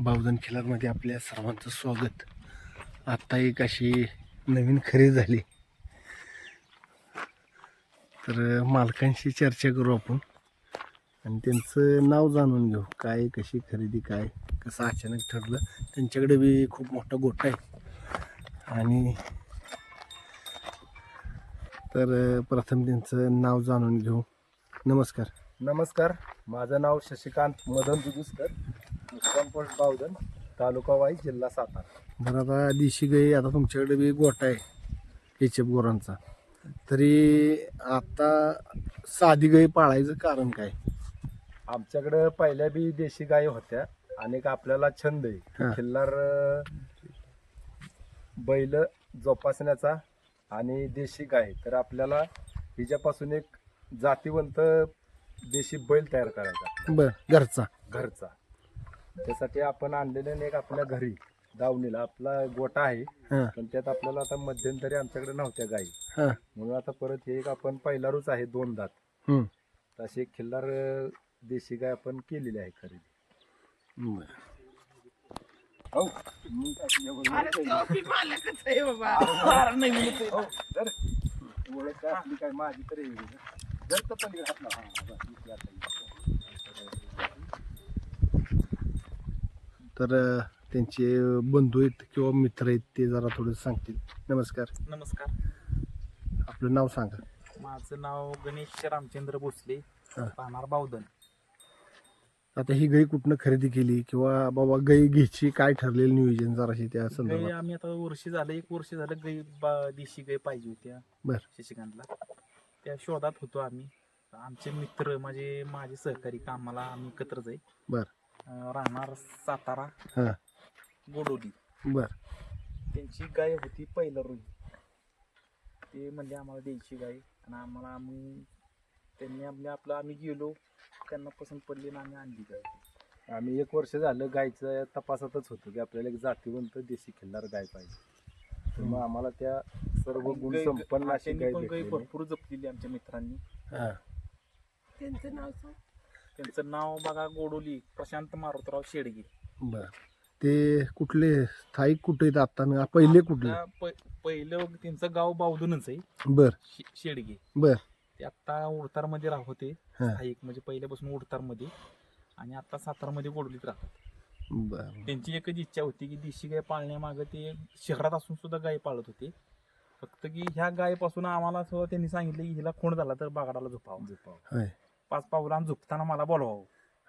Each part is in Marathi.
बावधन खिलारमध्ये आपल्या सर्वांचं स्वागत. आत्ता एक अशी नवीन खरेदी झाली. तर मालकांशी चर्चा करू आपण. आणि त्यांचं नाव जाणून घेऊ. काय कशी खरेदी काय कसं अचानक ठरलं. त्यांच्याकडे बी खूप मोठा गोठा आहे. आणि तर प्रथम त्यांचं नाव जाणून घेऊ. नमस्कार. नमस्कार. माझं नाव शशिकांत मदन दुदुसकर मुक्काम पोस्ट बावधन तालुका वाई जिल्हा सातारा. बरं आता देशी गाई आता तुमच्याकडे बी गोठा आहे एच एफ गोरांचा. तरी आता साधी गाई पाळायचं कारण काय? आमच्याकडं पहिल्या बी देशी गायी होत्या आणि एक आपल्याला छंद आहे. हा. खिल्लार अं, बैल जोपासण्याचा आणि देशी गाय. तर आपल्याला हिच्यापासून एक जातीवंत देशी बैल तयार करायचा. बर घरचा. घरचा. त्यासाठी आपण आणलेलं एक आपल्या घरी. दावणीला आपला गोटा आहे. हां. पण त्यात आपल्याला आता मध्यंतरी आमच्याकडे नव्हत्या गायी हां. म्हणून आता परत हे एक आपण पहिलारूच आहे दोन दात. हम्म. तर अशी एक खिल्लार अं, देशी गाय आपण केलेली आहे खरेदी. बरं. हो. ओळख काय आपली काय माझी तरी वेगळी ना. जर तर त्यांचे बंधू आहेत किंवा मित्र आहेत ते जरा थोडं सांगतील. नमस्कार. नमस्कार. आपलं नाव सांगा. माझं नाव गणेश रामचंद्र भोसले. हा. राहणार बावधन. आता ही गाई कुठनं खरेदी केली किंवा बाबा गाई घ्यायची काय ठरलेलं नियोजन जराशी त्या गाई संदर्भात आम्ही आता वर्ष झालं एक वर्ष झालं गाई बा- देशी गाई पाहिजे होत्या. बर. शशिकांतला. त्या शोधात होतो आम्ही. आमचे मित्र माझे माझे सहकारी कामाला आम्ही एकत्रच आहे बर. राहणार सातारा हां. गोडोली. बर. त्यांची गाय होती पहिला रोई. ते म्हणले आम्हाला द्यायची गाय. आणि आम्हाला आम्ही त्यांनी आपल्या आपलं आम्ही गेलो त्यांना पसंत पडली आणि आम्ही आणली गाय. आम्ही एक वर्ष झालं गायचं तपासातच होतो की आपल्याला एक जातीवंत देशी खिल्लार गाय पाहिजे. तर मग आम्हाला त्या सर्व गुण गाय- संपन्न अशी त्यांनी गाय पण गाय भेटलेली. भरपूर जपलेली आमच्या मित्रांनी. हां. त्यांचं नाव बघा गोडोली प्रशांत मारुतराव शेडगे. बर. ते कुठले स्थायिक कुठे आहेत आता? ना पहिले कुठले? आता प- पहिलं त्यांचं गाव बावधूनच आहे. बर. शे- शेडगे. बर. ते आता उडतारमध्ये राहत. होते हां. स्थायिक म्हणजे पहिल्यापासून उडतारमध्ये. आणि आता सातारमध्ये गोडलीत राहतात. बर त्यांची एकच इच्छा होती की देशी गाय पाळण्यामागं ते शहरात असून सुद्धा गाय पाळत होते. फक्त की ह्या गायपासून आम्हाला सुद्धा त्यांनी सांगितलं की हिला खोंड झाला तर बागाडाला झोपावं. होय. पाच पावलांना झोपताना मला बोलवावं.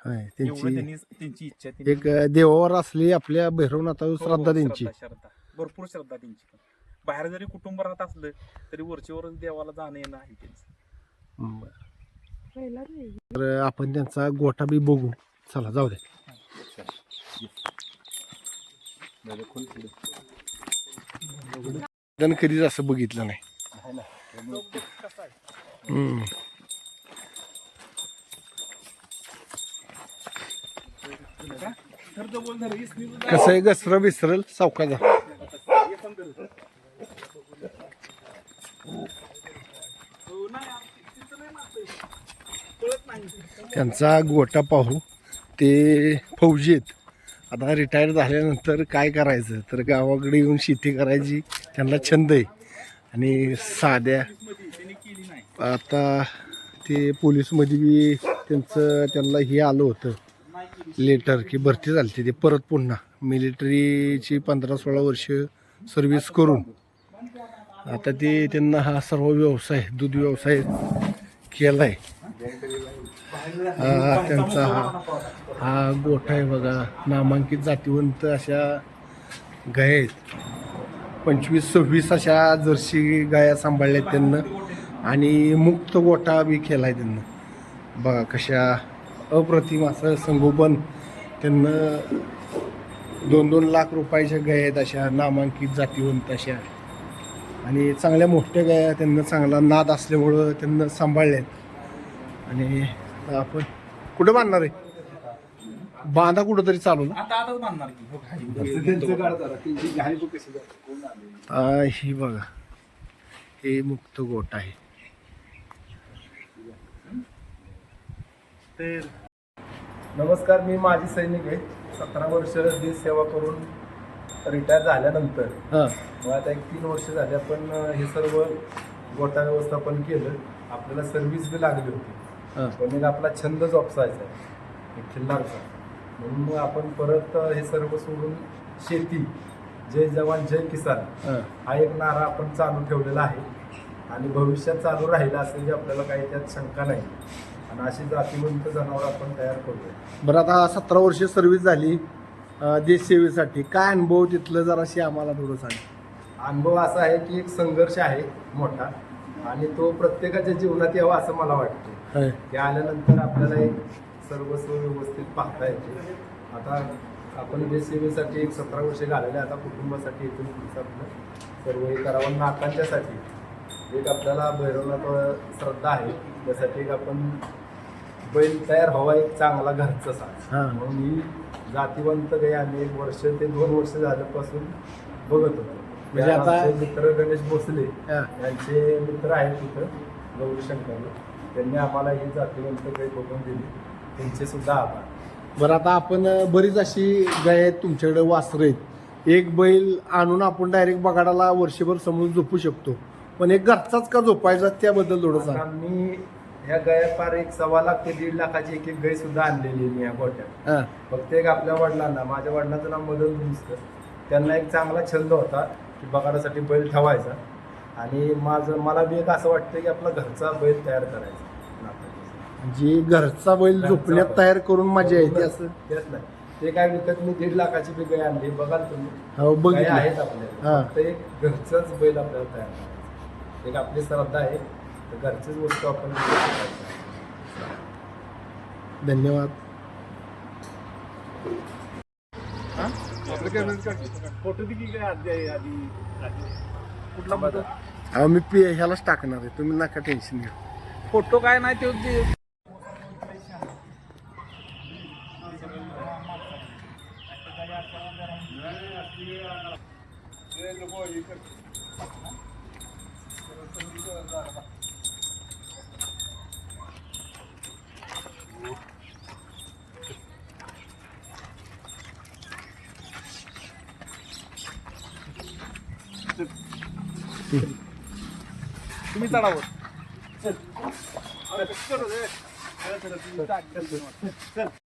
होय एवढं त्यांची त्यांनी त्यांची इच्छा त्यांनी- एक देवावर असली आपल्या भैरवनाथावर हो, श्रद्धा हो, त्यांची. श्रद्धा. श्रद्धा. भरपूर श्रद्धा त्यांची पण. बाहेर जरी कुटुंब राहत असलं तरी वरचेवरच देवाला जाणं येणं आहे त्यांचं. बर. तर आपण त्यांचा गोठा बी बघू. चला जाऊ दे. कधीच असं बघितलं नाही. हम्म. कसं आहे? घसरं विसरल सावकाचा त्यांचा गोटा पाहू. ते फौजी आहेत. आता रिटायर झाल्यानंतर काय करायचं? तर गावाकडे येऊन शेती करायची त्यांना छंद आहे. आणि साध्या आता ते पोलीसमध्ये बी त्यांचं त्यांना हे आलं होतं. लेटर की भरती झाली ते. परत पुन्हा मिलिटरीची पंधरा सोळा वर्ष सर्व्हिस करून. आता ते त्यांना हा सर्व व्यवसाय दूध व्यवसाय केला आहे हा त्यांचा हा हा गोठा आहे बघा. नामांकित जातीवंत अशा गाय आहेत. पंचवीस सव्वीस अशा जर्सी गाया सांभाळल्या त्यांना. आणि मुक्त गोठा बी केला आहे त्यांना. बघा कशा अप्रतिम असं संगोपन त्यांना दोन दोन लाख रुपयाच्या गाय आहेत अशा नामांकित जातीवंत अशा. आणि चांगल्या मोठ्या गाया त्यांना चांगला नाद असल्यामुळं त्यांना सांभाळल्यात. आणि आपण कुठं बांधणार आहे? बांधा कुठं तरी चालू ना हो, ही बघा. हे मुक्त गोट आहे. तर नमस्कार मी माजी सैनिक आहे. सतरा वर्ष देश सेवा करून रिटायर झाल्यानंतर. हां. मग आता एक तीन वर्ष झाले आपण हे सर्व गोटा व्यवस्थापन केलं. आपल्याला सर्व्हिस बी लागली होती. हां. पण एक आपला छंद जोपासायचा आहे. एक खिल्लारचा. म्हणून मग आपण परत हे सर्व सोडून शेती जय जवान जय किसान हां. हा एक नारा आपण चालू ठेवलेला आहे. आणि भविष्यात चालू राहिला असेल की आपल्याला काही त्यात शंका नाही. आणि अशी जातीवंत जनावर आपण तयार करूया बरं आता सतरा वर्ष सर्व्हिस झाली अं, देश सेवेसाठी. काय अनुभव तिथलं जराशी आम्हाला थोडं सांग. अनुभव असा आहे की एक संघर्ष आहे मोठा आणि तो प्रत्येकाच्या जीवनात यावा असं मला वाटतं. होय. की आल्यानंतर आपल्याला एक सर्वस्व व्यवस्थित पाहता येते. आता आपण देश सेवेसाठी एक सतरा वर्षे घालवले आता कुटुंबासाठी इथून पुढचं आपलं सर्व हे करावं. नातांच्यासाठी एक आपल्याला भैरवनाथ श्रद्धा आहे. त्यासाठी एक आपण बैल तयार व्हावा एक चांगला घरचा हां. म्हणून ही जातीवंत गाई आम्ही एक वर्ष ते दोन वर्ष झाल्यापासून बघत होतो. म्हणजे त्या आता- आमचे मित्र गणेश भोसले हां. यांचे मित्र आहेत तिथं गौरी शंकरला त्यांनी आम्हाला ही जातीवंत गाई बघून दिली. त्यांचे सुद्धा आभार. बरं आता आपण अं, बरीच अशी गाय आहेत तुमच्याकडे वासरं आहेत. एक बैल आणून आपण डायरेक्ट बगाडाला वर्षभर समोर झोपू शकतो. पण एक घरचाच का झोपायचा त्याबद्दल थोडं आता सांग मी ह्या गाया पार एक सव्वा लाख ते दीड लाखाची एक एक गाय सुद्धा आणलेली आहे मी या गोट्यात. हां. फक्त एक आपल्या वडिलांना माझ्या वडिलांचं नाव मदन दुमस्कर त्यांना एक चांगला छंद होता की बगाडासाठी बैल ठेवायचा. आणि माझं मला बी एक असं वाटतं की आपला घरचा बैल तयार करायचा. नाताळीचा. म्हणजे घरचा बैल झोपण्यात तयार करून मजा येते असं. तेच नाही ते काय विकत मी दीड लाखाची बी गाय आणली. बघाल तुम्ही. हो गाय बघितलं आहेत आपल्याला. फक्त एक घरचंच बैल आपल्याला तयार करायचं. एक आपली श्रद्धा आहे. तर घरचीच वस्तू आपण. धन्यवाद. फोटो दिली काय आधी आधी? कुठला अहो मी पी ह्यालाच टाकणार आहे. तुम्ही नका टेन्शन घेऊ. फोटो काय नाही तो ते तुम्ही चढावर चल.